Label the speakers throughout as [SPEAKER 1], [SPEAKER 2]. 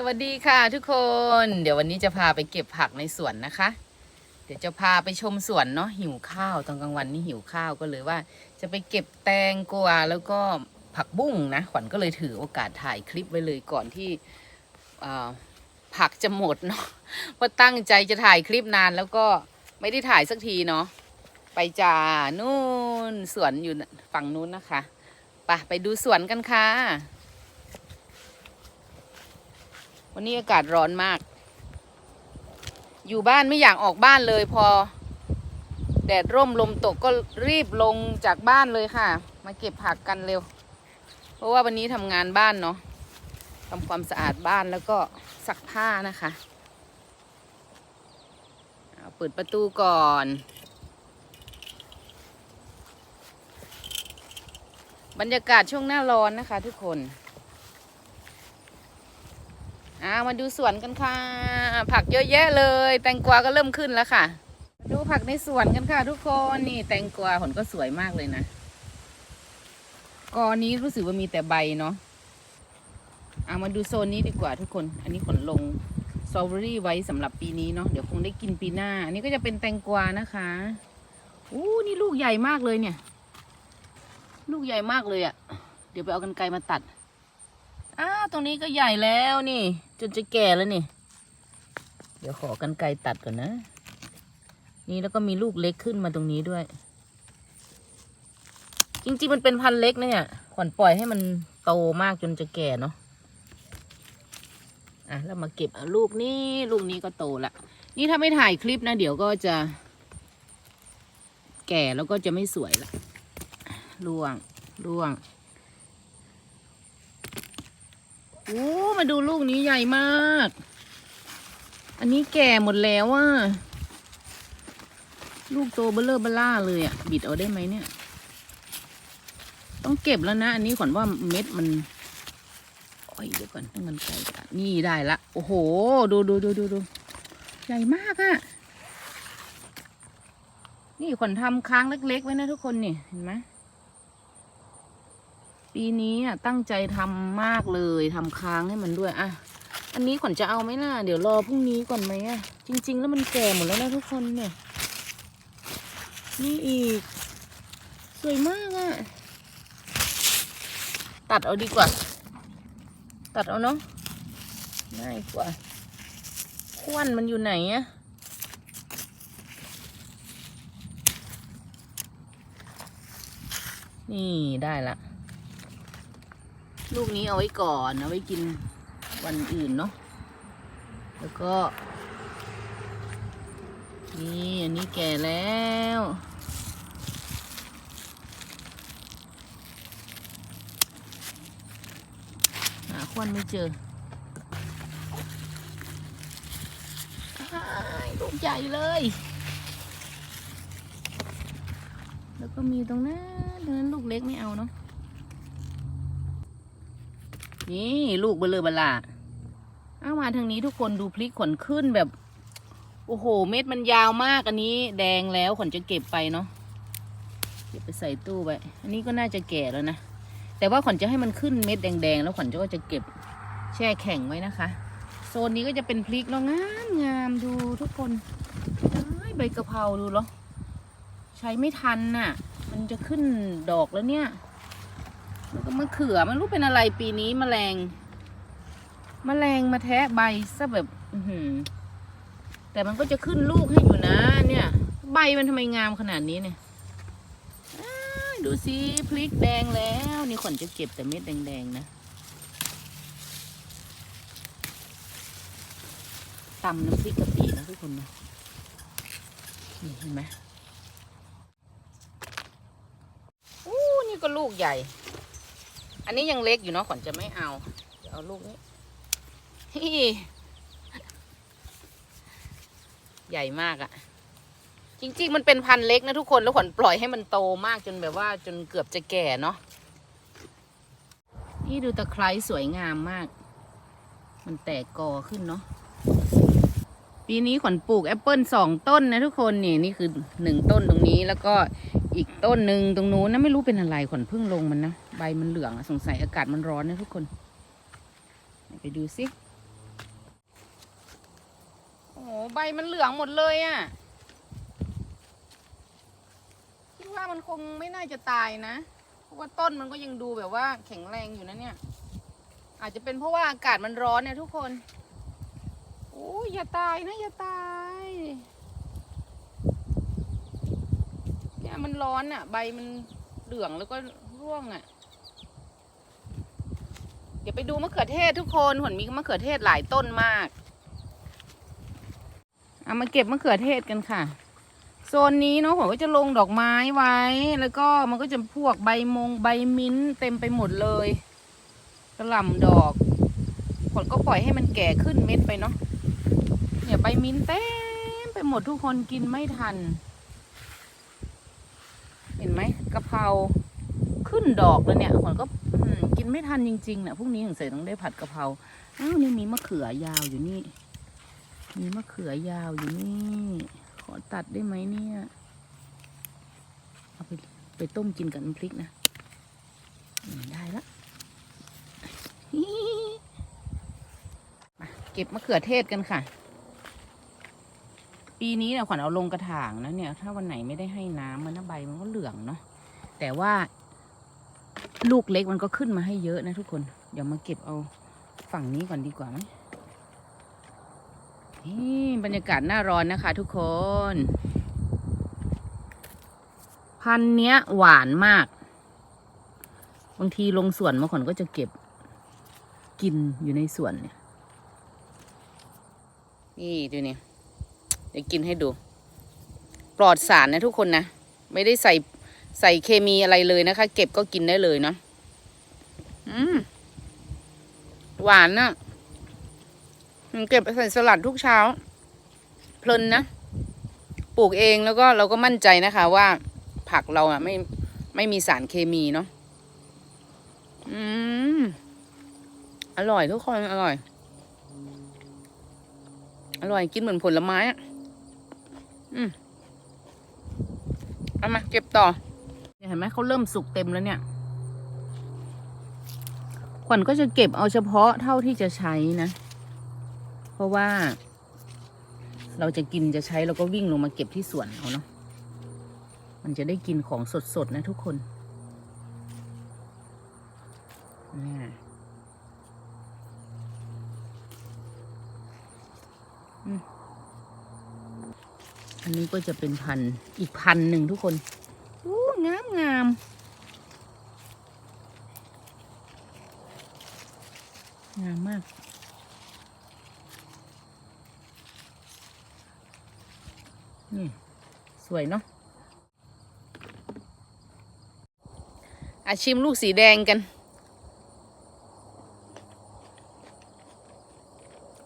[SPEAKER 1] สวัสดีค่ะทุกคน เดี๋ยววันนี้จะพาไปเก็บผักในสวนนะคะ เดี๋ยวจะพาไปชมสวนเนาะหิวข้าวตอนกลางวันนี่หิวข้าวก็เลยว่า จะไปเก็บแตงกวาแล้วก็ผักบุ้งนะขวัญก็เลยถือโอกาสถ่ายคลิปไว้เลยก่อนที่ผักจะหมดเนาะเพราะตั้งใจจะถ่ายคลิปนานแล้วก็ไม่ได้ถ่ายสักทีเนาะไปจ่านู่นสวนอยู่ฝั่งนู้นนะคะไปไปดูสวนกันค่ะ วันนี้อากาศร้อนมาก อยู่บ้านไม่อยากออกบ้านเลยพอ แดดร่มลมตกก็รีบลงจากบ้านเลยค่ะ มาเก็บผักกันเร็ว เพราะว่าวันนี้ทำงานบ้านเนาะทำความสะอาดบ้านแล้วก็ซักผ้านะคะเอาเปิดประตูก่อน บรรยากาศช่วงหน้าร้อนนะคะทุกคน อามาดูสวนกันค่ะ ผักเยอะแยะเลย แตงกวาก็เริ่มขึ้นแล้วค่ะ ดูผักในสวนกันค่ะ ทุกคนนี่แตงกวาผลก็สวยมากเลยนะกอนี้รู้สึกว่ามีแต่ใบเนาะเอามาดูโซนนี้ดีกว่าทุกคน อันนี้ขนลงสตรอเบอรี่ไว้สำหรับปีนี้เนาะเดี๋ยวคงได้กินปีหน้า อันนี้ก็จะเป็นแตงกวานะคะอู้นี่ลูกใหญ่มากเลยเนี่ย ลูกใหญ่มากเลยอะ่ะ เดี๋ยวไปเอากันไกรมาตัดอ้าวตรงนี้ก็ใหญ่แล้วนี่ จนจะแก่แล้วนี่ เดี๋ยวขอกันไกรตัดก่อนนะ นี่แล้วก็มีลูกเล็กขึ้นมาตรงนี้ด้วย จริงๆมันเป็นพันธุ์เล็กนะเนี่ยขวัญปล่อยให้มันโตมากจนจะแก่เนาะอะแล้วมาเก็บลูกนี้ลูกนี้ก็โตละนี่ถ้าไม่ถ่ายคลิปนะ เดี๋ยวก็จะ แก่แล้วก็จะไม่สวยละร่วงร่วง โอ้มาดูลูกนี้ใหญ่มาก อันนี้แก่หมดแล้วอะ ลูกโตเบลเลอร์เบล่าเลยอะ บิดเอาได้ไหมเนี่ย ต้องเก็บแล้วนะ อันนี้ขวัญว่าเม็ดมันโอ้ยเดี๋ยวก่อนต้องมันไกลกันนี่ได้ละ โอ้โห ดูดูดูดูดูใหญ่มากอะนี่ขวัญทำค้างเล็ก ๆ ไว้นะทุกคนนี่ เห็นไหม ปีนี้อะตั้งใจทำมากเลยทำค้างให้มันด้วยอะอันนี้ขวัญจะเอาไหมล่ะเดี๋ยวรอพรุ่งนี้ก่อนไหมอะจริง ๆ แล้วมันแก่หมดแล้วนะทุกคนเนี่ย นี่อีก สวยมากอะตัดเอาดีกว่า ตัดเอาเนาะง่ายกว่าควันมันอยู่ไหนอะนี่ได้ละ ลูกนี้เอาไว้ก่อนเอาไว้กินวันอื่นเนาะ แล้วก็ นี่อันนี้แก่แล้วหาควันไม่เจอลูกใหญ่เลย แล้วก็มีตรงนั้นตรงนั้นลูกเล็กไม่เอาเนาะ นี่ลูกเบลอเบลาเอามาทางนี้ทุกคนดูพลิกขนขึ้นแบบ โอ้โห เม็ดมันยาวมากอันนี้ แดงแล้วขนจะเก็บไปเนาะเก็บไปใส่ตู้ไว้อันนี้ก็น่าจะแก่แล้วนะ แต่ว่าขวัญจะให้มันขึ้นเม็ดแดงๆ แล้วขวัญก็จะเก็บแช่แข็งไว้นะคะ โซนนี้ก็จะเป็นพริกแล้วงามงามดูทุกคนใบกะเพราดูเหรอใช้ไม่ทันน่ะ มันจะขึ้นดอกแล้วเนี่ย แล้วก็มะเขือมันรู้เป็นอะไรปีนี้แมลงแมลงมาแทะใบซะแบบ อืแต่มันก็จะขึ้นลูกให้อยู่นะ เนี่ย ใบมันทำไมงามขนาดนี้เนี่ยดูสิพริกแดงแล้ว นี่ขวัญจะเก็บแต่เม็ดแดงๆนะตำน้ำพริกกะปินะทุกคนนะนี่เห็นไหมอู้นี่ก็ลูกใหญ่ อันนี้ยังเล็กอยู่เนาะขวัญจะไม่เอาจะเอาลูกนี้ฮิใหญ่มากอะจริง ๆ มันเป็นพันธุ์เล็กนะทุกคนแล้วขวัญปล่อยให้มันโตมากจนแบบว่าจนเกือบจะแก่เนาะนี่ดูตะไคร้สวยงามมาก มันแตกกอขึ้นเนาะปีนี้ขวัญปลูกแอปเปิลสองต้นนะทุกคนนี่นี่คือหนึ่งต้นตรงนี้แล้วก็อีกต้นหนึ่งตรงนู้นนะไม่รู้เป็นอะไรขวัญเพิ่งลงมันนะ ใบมันเหลืองอะสงสัยอากาศมันร้อนนะทุกคน ไปดูสิโหใบมันเหลืองหมดเลยอะ่ะคิดว่ามันคงไม่น่าจะตายนะเพราะว่าต้นมันก็ยังดูแบบว่าแข็งแรงอยู่นะเนี่ย อาจจะเป็นเพราะว่าอากาศมันร้อนเนี่ยทุกคนโอ้ยอย่าตายนะอย่าตายเนี่ยมันร้อนอะ่ะ ใบมันเหลืองแล้วก็ร่วงอะ่ะ ดี๋ยวไปดูมะเขือเทศทุกคนหนมีมะเขือเทศหลายต้นมาก เอามาเก็บมะเขือเทศกันค่ะ โซนนี้เนาะผมก็จะลงดอกไม้ไว้ แล้วก็มันก็จะพวกใบมงใบมิ้นท์เต็มไปหมดเลยกระหล่ำดอกผลก็ปล่อยให้มันแก่ขึ้นเม็ดไปเนาะเนี่ยใบมิ้นท์เต็มไปหมดทุกคนกินไม่ทัน เห็นไหมกะเพราขึ้นดอกแล้วเนี่ยผลก็ ไม่ทันจริงๆนะพรุ่งนี้ถึงเสร็จต้องได้ผัดกะเพราอ้าวนี่มีมะเขือยาวอยู่นี่ มีมะเขือยาวอยู่นี่ ขอตัดได้ไหมเนี่ย เอาไปไปต้มกินกับน้ำพริกนะได้ละเก็บมะเขือเทศกันค่ะ ปีนี้เนี่ยขวัญเอาลงกระถางนะเนี่ย ถ้าวันไหนไม่ได้ให้น้ำมันนะใบมันก็เหลืองเนาะแต่ว่า ลูกเล็กมันก็ขึ้นมาให้เยอะนะทุกคน เดี๋ยวมาเก็บเอาฝั่งนี้ก่อนดีกว่าไหมนี่บรรยากาศหน้าร้อนนะคะทุกคน พันเนี้ยหวานมาก บางทีลงสวนมาขอนก็จะเก็บกินอยู่ในสวนเนี่ย นี่ดูนี่เดี๋ยวกินให้ดู ปลอดสารนะทุกคนนะ ไม่ได้ใส่ ใส่เคมีอะไรเลยนะคะ เก็บก็กินได้เลยเนาะอืมหวานน่ะอืมเก็บใส่สลัดทุกเช้า เพลินนะ ปลูกเองแล้วก็เราก็มั่นใจนะคะ ว่าผักเราอะไม่ไม่มีสารเคมีเนาะอืมอร่อยทุกคนอร่อย อร่อยกินเหมือนผลไม้อะ อืมเอามาเก็บต่อ เห็นไหมเขาเริ่มสุกเต็มแล้วเนี่ยขวัญก็จะเก็บเอาเฉพาะเท่าที่จะใช้นะ เพราะว่า เราจะกินจะใช้เราก็วิ่งลงมาเก็บที่สวนเอาเนาะมันจะได้กินของสดๆนะทุกคนนี่อันนี้ก็จะเป็นพันธุ์อีกพันธุ์หนึ่งทุกคน งามงามงามมาก นี่ สวยเนาะอาชิมลูกสีแดงกัน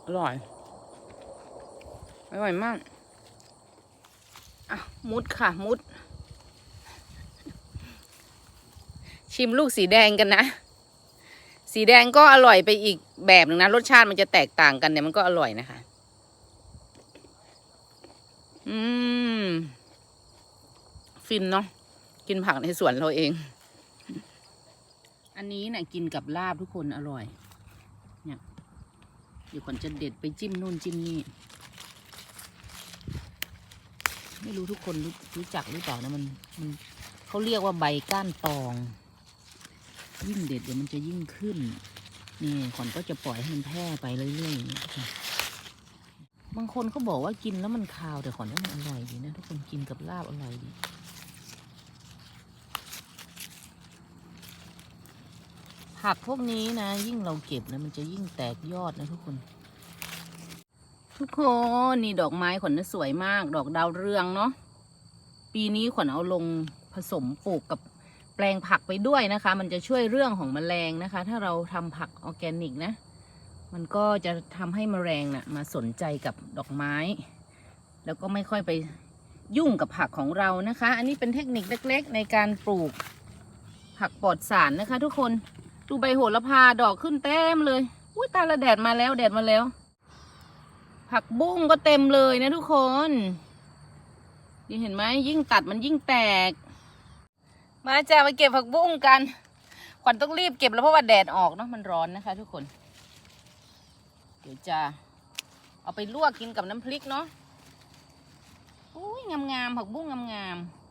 [SPEAKER 1] อร่อย อร่อยมาก อะ มุดค่ะ มุด ชิมลูกสีแดงกันนะ สีแดงก็อร่อยไปอีกแบบหนึ่งนะ รสชาติมันจะแตกต่างกันเนี่ยมันก็อร่อยนะคะ อืม ฟินเนาะกินผักในสวนเราเอง อันนี้นะ่ะกินกับลาบทุกคนอร่อย เนี่ยเดี๋ยวก่อนจะเด็ดไปจิ้มนู่นจิ้มนี่ไม่รู้ทุกคนรู้รู้จักหรือเปล่านะมันมันเขาเรียกว่าใบก้านตอง ยิ่งเด็ดเดี๋ยวมันจะยิ่งขึ้น นี่ขอนก็จะปล่อยให้มันแพร่ไปเรื่อยๆบางคนเขาบอกว่ากินแล้วมันคาวแต่ขอนว่ามันอร่อยดีนะทุกคนกินกับลาบอร่อยดีผักพวกนี้นะ ยิ่งเราเก็บนะมันจะยิ่งแตกยอดนะทุกคน ทุกคนนี่ดอกไม้ขวัญน่ะสวยมาก ดอกดาวเรืองเนาะปีนี้ขวัญเอาลงผสมปลูกกับ แปลงผักไปด้วยนะคะ มันจะช่วยเรื่องของแมลงนะคะ ถ้าเราทำผักออร์แกนิกนะ มันก็จะทำให้แมลงนะ่ะมาสนใจกับดอกไม้ แล้วก็ไม่ค่อยไปยุ่งกับผักของเรานะคะ อันนี้เป็นเทคนิคเล็ก ๆ ในการปลูกผักปลอดสารนะคะ ทุกคนดูใบโหระพาดอกขึ้นเต็มเลยอุ้ยตาละแดดมาแล้วแดดมาแล้ว ผักบุ้งก็เต็มเลยนะทุกคนนี่เห็นไหมยิ่งตัดมันยิ่งแตก มาจ้ามาเก็บผักบุ้งกัน ขวัญต้องรีบเก็บแล้วเพราะว่าแดดออกเนาะมันร้อนนะคะ ทุกคน เดี๋ยวจะเอาไปลวกกินกับน้ำพริกเนาะอุ้ยงามๆผักบุ้งงามๆ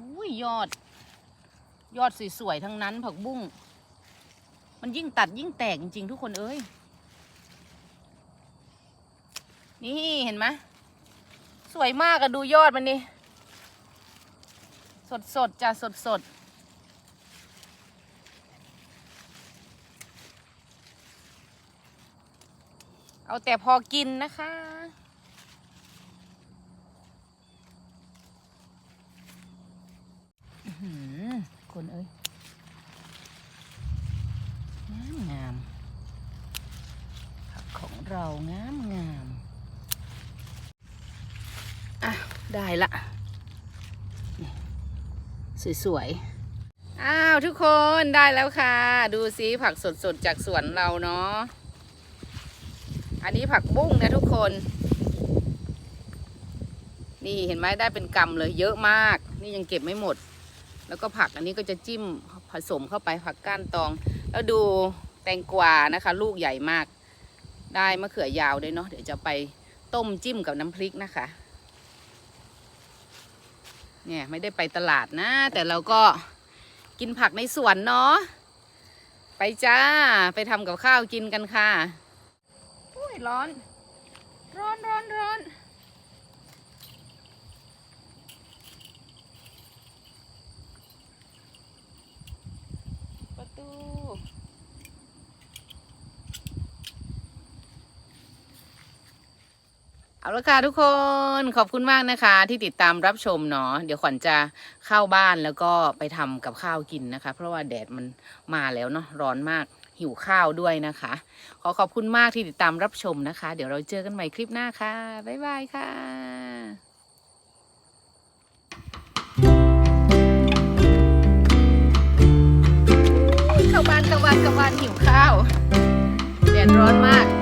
[SPEAKER 1] อุ้ยยอด ยอดสวยๆทั้งนั้น ผักบุ้ง มันยิ่งตัดยิ่งแตกจริงๆทุกคนเอ้ย นี่เห็นไหมสวยมากอะดูยอดมันนี่ สดสดๆจ้ะสดสดๆเอาแต่พอกินนะคะ คนเอ้ย งามงามผักของเรางามงามอะ ได้ละนี่ สวยๆ อ้าวทุกคนได้แล้วค่ะ ดูสิผักสดๆ จากสวนเราเนาะ อันนี้ผักบุ้งนะทุกคน นี่เห็นไหมได้เป็นกำเลยเยอะมาก นี่ยังเก็บไม่หมด แล้วก็ผักอันนี้ก็จะจิ้มผสมเข้าไปผักก้านตอง แล้วดูแตงกวานะคะ ลูกใหญ่มาก ได้มะเขือยาวด้วยเนาะเดี๋ยวจะไปต้มจิ้มกับน้ำพริกนะคะ เนี่ยไม่ได้ไปตลาดนะ แต่เราก็กินผักในสวนเนาะไปจ้าไปทำกับข้าวกินกันค่ะอุ้ยร้อน ร้อนร้อนร้อนประตู เอาละค่ะทุกคนขอบคุณมากนะคะ ที่ติดตามรับชมเนาะเดี๋ยวขวัญจะเข้าบ้านแล้วก็ไปทำกับข้าวกินนะคะ เพราะว่าแดดมันมาแล้วเนาะร้อนมากหิวข้าวด้วยนะคะ ขอขอบคุณมากที่ติดตามรับชมนะคะ เดี๋ยวเราเจอกันใหม่คลิปหน้าค่ะบ๊ายบายค่ะเข้าบ้านเข้าบ้านเข้าบ้านหิวข้าวแดดร้อนมาก